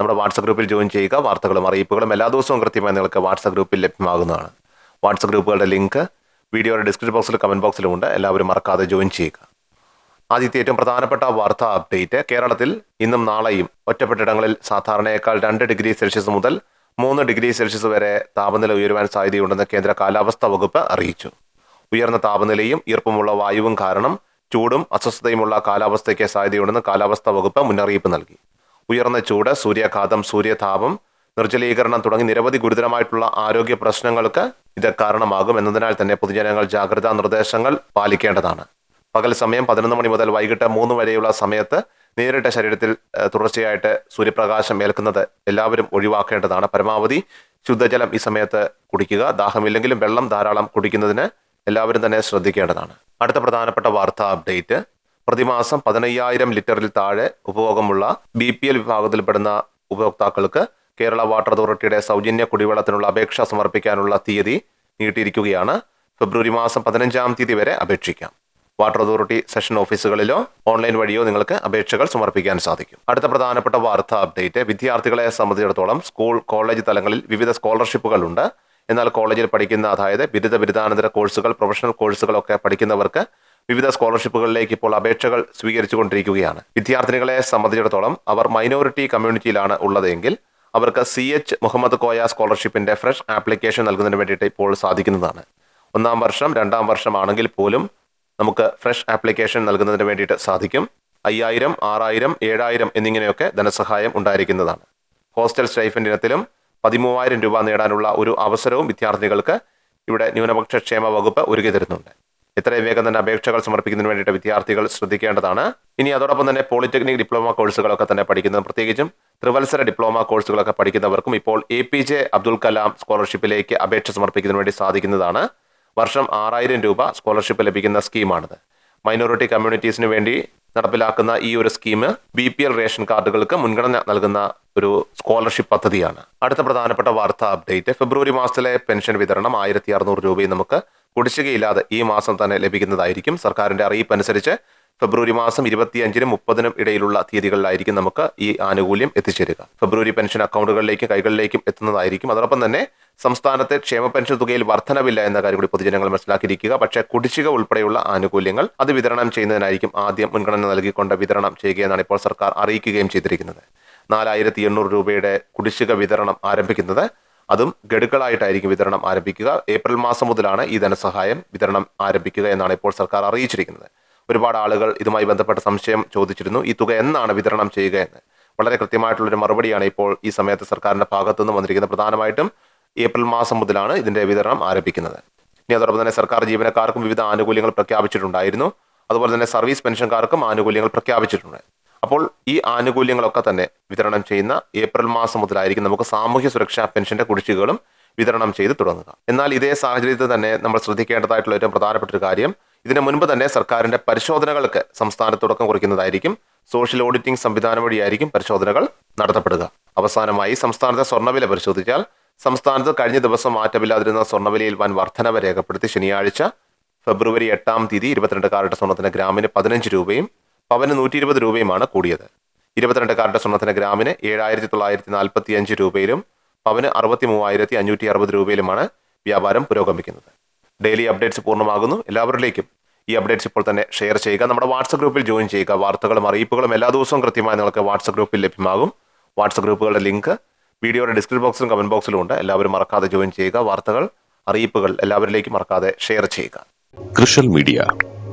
നമ്മുടെ വാട്സപ്പ് ഗ്രൂപ്പിൽ ജോയിൻ ചെയ്യുക വാർത്തകളും അറിയിപ്പുകളും എല്ലാ ദിവസവും കൃത്യമായി നിങ്ങൾക്ക് വാട്സപ്പ് ഗ്രൂപ്പിൽ ലഭ്യമാകുന്നതാണ്. വാട്സപ്പ് ഗ്രൂപ്പുകളുടെ ലിങ്ക് വീഡിയോയുടെ ഡിസ്ക്രിപ്ഷൻ ബോക്സിലും കമന്റ് ബോക്സിലും ഉണ്ട്. എല്ലാവരും മറക്കാതെ ജോയിൻ ചെയ്യുക. ആദ്യത്തെ ഏറ്റവും പ്രധാനപ്പെട്ട വാർത്താ അപ്ഡേറ്റ് കേരളത്തിൽ ഇന്നും നാളെയും ഒറ്റപ്പെട്ടിടങ്ങളിൽ സാധാരണയേക്കാൾ രണ്ട് ഡിഗ്രി സെൽഷ്യസ് മുതൽ മൂന്ന് ഡിഗ്രി സെൽഷ്യസ് വരെ താപനില ഉയരുവാൻ സാധ്യതയുണ്ടെന്ന് കേന്ദ്ര കാലാവസ്ഥാ വകുപ്പ് അറിയിച്ചു. ഉയർന്ന താപനിലയും ഈർപ്പമുള്ള വായുവും കാരണം ചൂടും അസ്വസ്ഥതയുമുള്ള കാലാവസ്ഥയ്ക്ക് സാധ്യതയുണ്ടെന്ന് കാലാവസ്ഥാ വകുപ്പ് മുന്നറിയിപ്പ് നൽകി. ഉയർന്ന ചൂട് സൂര്യാഘാതം സൂര്യതാപം നിർജലീകരണം തുടങ്ങി നിരവധി ഗുരുതരമായിട്ടുള്ള ആരോഗ്യ പ്രശ്നങ്ങൾക്ക് ഇത് കാരണമാകും എന്നതിനാൽ തന്നെ പൊതുജനങ്ങൾ ജാഗ്രതാ നിർദ്ദേശങ്ങൾ പാലിക്കേണ്ടതാണ്. പകൽ സമയം പതിനൊന്ന് മണി മുതൽ വൈകിട്ട് മൂന്ന് വരെയുള്ള സമയത്ത് നേരിട്ട ശരീരത്തിൽ തുടർച്ചയായിട്ട് സൂര്യപ്രകാശം ഏൽക്കുന്നത് എല്ലാവരും ഒഴിവാക്കേണ്ടതാണ്. പരമാവധി ശുദ്ധജലം ഈ സമയത്ത് കുടിക്കുക. ദാഹമില്ലെങ്കിലും വെള്ളം ധാരാളം കുടിക്കുന്നതിന് എല്ലാവരും തന്നെ ശ്രദ്ധിക്കേണ്ടതാണ്. അടുത്ത പ്രധാനപ്പെട്ട വാർത്താ അപ്ഡേറ്റ്. പ്രതിമാസം പതിനയ്യായിരം ലിറ്ററിൽ താഴെ ഉപഭോഗമുള്ള ബി പി എൽ വിഭാഗത്തിൽപ്പെടുന്ന ഉപഭോക്താക്കൾക്ക് കേരള വാട്ടർ അതോറിറ്റിയുടെ സൗജന്യ കുടിവെള്ളത്തിനുള്ള അപേക്ഷ സമർപ്പിക്കാനുള്ള തീയതി നീട്ടിയിരിക്കുകയാണ്. ഫെബ്രുവരി മാസം പതിനഞ്ചാം തീയതി വരെ അപേക്ഷിക്കാം. വാട്ടർ അതോറിറ്റി സെഷൻ ഓഫീസുകളിലോ ഓൺലൈൻ വഴിയോ നിങ്ങൾക്ക് അപേക്ഷകൾ സമർപ്പിക്കാൻ സാധിക്കും. അടുത്ത പ്രധാനപ്പെട്ട വാർത്താ അപ്ഡേറ്റ്. വിദ്യാർത്ഥികളെ സംബന്ധിച്ചിടത്തോളം സ്കൂൾ കോളേജ് തലങ്ങളിൽ വിവിധ സ്കോളർഷിപ്പുകൾ ഉണ്ട്. എന്നാൽ കോളേജിൽ പഠിക്കുന്ന അതായത് ബിരുദ ബിരുദാനന്തര കോഴ്സുകൾ പ്രൊഫഷണൽ കോഴ്സുകളൊക്കെ പഠിക്കുന്നവർക്ക് വിവിധ സ്കോളർഷിപ്പുകളിലേക്ക് ഇപ്പോൾ അപേക്ഷകൾ സ്വീകരിച്ചുകൊണ്ടിരിക്കുകയാണ്. വിദ്യാർത്ഥിനികളെ സംബന്ധിച്ചിടത്തോളം അവർ മൈനോറിറ്റി കമ്മ്യൂണിറ്റിയിലാണ് ഉള്ളതെങ്കിൽ അവർക്ക് സി എച്ച് മുഹമ്മദ് കോയ സ്കോളർഷിപ്പിന്റെ ഫ്രഷ് ആപ്ലിക്കേഷൻ നൽകുന്നതിന് വേണ്ടിയിട്ട് ഇപ്പോൾ സാധിക്കുന്നതാണ്. ഒന്നാം വർഷം രണ്ടാം വർഷം ആണെങ്കിൽ പോലും നമുക്ക് ഫ്രഷ് ആപ്ലിക്കേഷൻ നൽകുന്നതിന് വേണ്ടിയിട്ട് സാധിക്കും. അയ്യായിരം ആറായിരം ഏഴായിരം എന്നിങ്ങനെയൊക്കെ ധനസഹായം ഉണ്ടായിരിക്കുന്നതാണ്. ഹോസ്റ്റൽ സ്റ്റൈഫൻഡ് ഇനത്തിലും പതിമൂവായിരം രൂപ നേടാനുള്ള ഒരു അവസരവും വിദ്യാർത്ഥികൾക്ക് ഇവിടെ ന്യൂനപക്ഷ ക്ഷേമ വകുപ്പ് ഒരുക്കി തരുന്നുണ്ട് എത്രയും വേഗം തന്നെ അപേക്ഷകൾ സമർപ്പിക്കുന്നതിന് വേണ്ടിയിട്ട് വിദ്യാർത്ഥികൾ ശ്രദ്ധിക്കേണ്ടതാണ്. ഇനി അതോടൊപ്പം തന്നെ പോളിടെക്നിക് ഡിപ്ലോമ കോഴ്സുകളൊക്കെ തന്നെ പഠിക്കുന്നത് പ്രത്യേകിച്ചും ത്രിവത്സര ഡിപ്ലോമ കോഴ്സുകളൊക്കെ പഠിക്കുന്നവർക്കും ഇപ്പോൾ A P J Abdul Kalam സ്കോളർഷിപ്പിലേക്ക് അപേക്ഷ സമർപ്പിക്കുന്നതിന് വേണ്ടി സാധിക്കുന്നതാണ്. വർഷം ആറായിരം രൂപ സ്കോളർഷിപ്പ് ലഭിക്കുന്ന സ്കീമാണിത്. മൈനോറിറ്റി കമ്മ്യൂണിറ്റീസിന് വേണ്ടി നടപ്പിലാക്കുന്ന ഈ ഒരു scheme B P L ration കാർഡുകൾക്ക് മുൻഗണന നൽകുന്ന ഒരു സ്കോളർഷിപ്പ് പദ്ധതിയാണ്. അടുത്ത പ്രധാനപ്പെട്ട വാർത്താ അപ്ഡേറ്റ് ഫെബ്രുവരി മാസത്തിലെ പെൻഷൻ വിതരണം ആയിരത്തി അറുന്നൂറ് രൂപയും നമുക്ക് കുടിശ്ശികയില്ലാതെ ഈ മാസം തന്നെ ലഭിക്കുന്നതായിരിക്കും. സർക്കാരിന്റെ അറിയിപ്പ് അനുസരിച്ച് ഫെബ്രുവരി മാസം ഇരുപത്തിയഞ്ചിനും മുപ്പതിനും ഇടയിലുള്ള തീയതികളിലായിരിക്കും നമുക്ക് ഈ ആനുകൂല്യം എത്തിച്ചേരുക. ഫെബ്രുവരി പെൻഷൻ അക്കൗണ്ടുകളിലേക്കും കൈകളിലേക്കും എത്തുന്നതായിരിക്കും. അതോടൊപ്പം തന്നെ സംസ്ഥാനത്തെ ക്ഷേമ പെൻഷൻ തുകയിൽ വർധനവില്ല എന്ന കാര്യം കൂടി പൊതുജനങ്ങൾ മനസ്സിലാക്കിയിരിക്കുക. പക്ഷേ കുടിശ്ശിക ഉൾപ്പെടെയുള്ള ആനുകൂല്യങ്ങൾ അത് വിതരണം ചെയ്യുന്നതിനായിരിക്കും ആദ്യം മുൻഗണന നൽകിക്കൊണ്ട് വിതരണം ചെയ്യുകയെന്നാണ് ഇപ്പോൾ സർക്കാർ അറിയിക്കുകയും ചെയ്തിരിക്കുന്നത്. നാലായിരത്തി എണ്ണൂറ് രൂപയുടെ കുടിശ്ശിക വിതരണം ആരംഭിക്കുന്നത്. അതും ഗഡുക്കളായിട്ടായിരിക്കും വിതരണം ആരംഭിക്കുക. ഏപ്രിൽ മാസം മുതലാണ് ഈ ധനസഹായം വിതരണം ആരംഭിക്കുക എന്നാണ് ഇപ്പോൾ സർക്കാർ അറിയിച്ചിരിക്കുന്നത്. ഒരുപാട് ആളുകൾ ഇതുമായി ബന്ധപ്പെട്ട സംശയം ചോദിച്ചിരുന്നു. ഈ തുക എന്നാണ് വിതരണം ചെയ്യുക എന്ന്. വളരെ കൃത്യമായിട്ടുള്ളൊരു മറുപടിയാണ് ഇപ്പോൾ ഈ സമയത്ത് സർക്കാരിന്റെ ഭാഗത്തുനിന്ന് വന്നിരിക്കുന്നത്. പ്രധാനമായിട്ടും ഏപ്രിൽ മാസം മുതലാണ് ഇതിന്റെ വിതരണം ആരംഭിക്കുന്നത്. ഇനി അതോടൊപ്പം തന്നെ സർക്കാർ ജീവനക്കാർക്കും വിവിധ ആനുകൂല്യങ്ങൾ പ്രഖ്യാപിച്ചിട്ടുണ്ടായിരുന്നു. അതുപോലെ തന്നെ സർവീസ് പെൻഷൻകാർക്കും ആനുകൂല്യങ്ങൾ പ്രഖ്യാപിച്ചിട്ടുണ്ട്. അപ്പോൾ ഈ ആനുകൂല്യങ്ങളൊക്കെ തന്നെ വിതരണം ചെയ്യുന്ന ഏപ്രിൽ മാസം മുതലായിരിക്കും നമുക്ക് സാമൂഹ്യ സുരക്ഷാ പെൻഷന്റെ കുടിശ്ശികകളും വിതരണം ചെയ്ത് തുടങ്ങുക. എന്നാൽ ഇതേ സാഹചര്യത്തിൽ തന്നെ നമ്മൾ ശ്രദ്ധിക്കേണ്ടതായിട്ടുള്ള ഏറ്റവും പ്രധാനപ്പെട്ട ഒരു കാര്യം ഇതിനു മുൻപ് തന്നെ സർക്കാരിന്റെ പരിശോധനകൾക്ക് സംസ്ഥാനത്ത് തുടക്കം കുറിക്കുന്നതായിരിക്കും സോഷ്യൽ ഓഡിറ്റിംഗ് സംവിധാനം വഴിയായിരിക്കും പരിശോധനകൾ നടത്തപ്പെടുക. അവസാനമായി സംസ്ഥാനത്തെ സ്വർണവില പരിശോധിച്ചാൽ സംസ്ഥാനത്ത് കഴിഞ്ഞ ദിവസം മാറ്റമില്ലാതിരുന്ന സ്വർണവിലയിൽ വൻ വർധനവ് രേഖപ്പെടുത്തി ശനിയാഴ്ച ഫെബ്രുവരി എട്ടാം തീയതി ഇരുപത്തിരണ്ട് കാരറ്റ് സ്വർണത്തിന് ഗ്രാമിന് പതിനഞ്ച് രൂപയും പവന് നൂറ്റി ഇരുപത് രൂപയുമാണ് കൂടിയത്. ഇരുപത്തിരണ്ട് കാരറ്റ് സ്വർണത്തിന് ഗ്രാമിന് ഏഴായിരത്തി തൊള്ളായിരത്തി നാൽപ്പത്തി അഞ്ച് രൂപയിലും പവന് അറുപത്തി മൂവായിരത്തി അഞ്ഞൂറ്റി അറുപത് രൂപയിലുമാണ് വ്യാപാരം പുരോഗമിക്കുന്നത്. ഡെയിലി അപ്ഡേറ്റ്സ് പൂർണമാകുന്നു. എല്ലാവരിലേക്കും ഈ അപ്ഡേറ്റ്സ് ഇപ്പോൾ തന്നെ ഷെയർ ചെയ്യുക. നമ്മുടെ വാട്സപ്പ് ഗ്രൂപ്പിൽ ജോയിൻ ചെയ്യുക. വാർത്തകളും അറിയിപ്പുകളും എല്ലാ ദിവസവും കൃത്യമായി നിങ്ങൾക്ക് വാട്സപ്പ് ഗ്രൂപ്പിൽ ലഭ്യമാകും. വാട്സപ്പ് ഗ്രൂപ്പുകളുടെ ലിങ്ക് വീഡിയോയുടെ ഡിസ്ക്രിപ്ഷൻ ബോക്സിലും കമന്റ് ബോക്സിലും ഉണ്ട്. എല്ലാവരും മറക്കാതെ ജോയിൻ ചെയ്യുക. വാർത്തകൾ അറിയിപ്പുകൾ എല്ലാവരിലേക്കും മറക്കാതെ ഷെയർ ചെയ്യുക. കൃഷൽ മീഡിയ